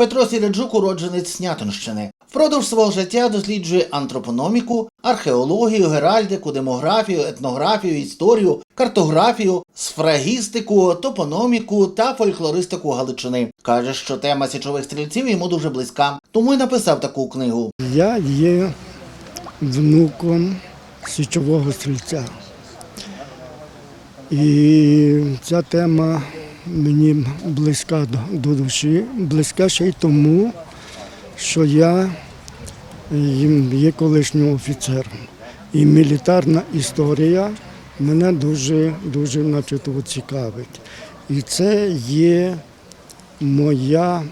Петро Сіреджук уродженець Снятинщини. Впродовж свого життя досліджує антропономіку, археологію, геральдику, демографію, етнографію, історію, картографію, сфрагістику, топономіку та фольклористику Галичини. Каже, що тема січових стрільців йому дуже близька, тому й написав таку книгу. Я є внуком січового стрільця. І ця тема мені близька до- душі, близька ще й тому, що я є колишнім офіцером. І мілітарна історія мене дуже, дуже значить, цікавить. І це є моя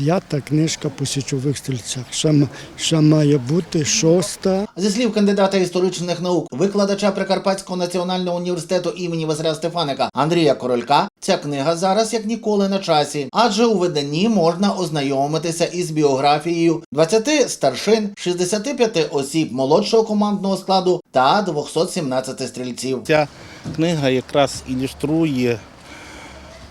п'ята книжка по січових стрільцях. Ще, ще має бути шоста. Зі слів кандидата історичних наук, викладача Прикарпатського національного університету імені Василя Стефаника Андрія Королька, ця книга зараз як ніколи на часі, адже у виданні можна ознайомитися із біографією 20 старшин, 65 осіб молодшого командного складу та 217 стрільців. Ця книга якраз ілюструє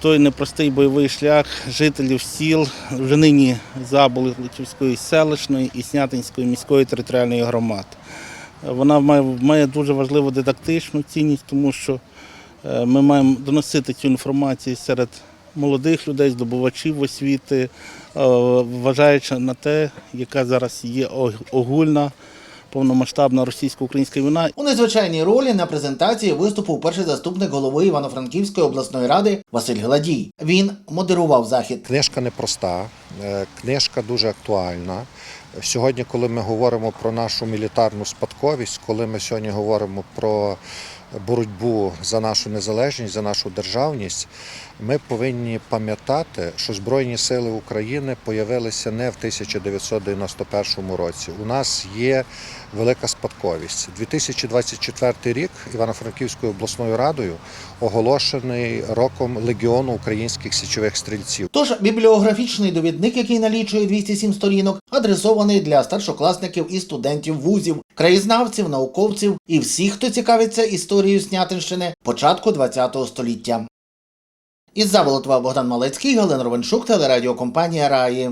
той непростий бойовий шлях жителів сіл вже нині Заболотівської селищної і Снятинської міської територіальної громад. Вона має, має дуже важливу дидактичну цінність, тому що е, ми маємо доносити цю інформацію серед молодих людей, здобувачів освіти, е, вважаючи на те, яка зараз є огульна повномасштабна російсько-українська війна У незвичайній ролі на презентації виступив перший заступник голови Івано-Франківської обласної ради Василь Гладій. Він модерував захід. Книжка непроста, е, книжка дуже актуальна. Сьогодні, коли ми говоримо про нашу мілітарну спадковість, коли ми сьогодні говоримо про боротьбу за нашу незалежність, за нашу державність, ми повинні пам'ятати, що Збройні Сили України появилися не в 1991 році. У нас є велика спадковість. 2024 рік Івано-Франківською обласною радою оголошений роком Легіону українських січових стрільців. Тож бібліографічний довідник, який налічує 207 сторінок, адресований для старшокласників і студентів вузів, краєзнавців, науковців і всіх, хто цікавиться історією Снятинщини початку ХХ століття. Із заволотва Богдан Малецький, Галина Ровеншук, телерадіокомпанія Раї.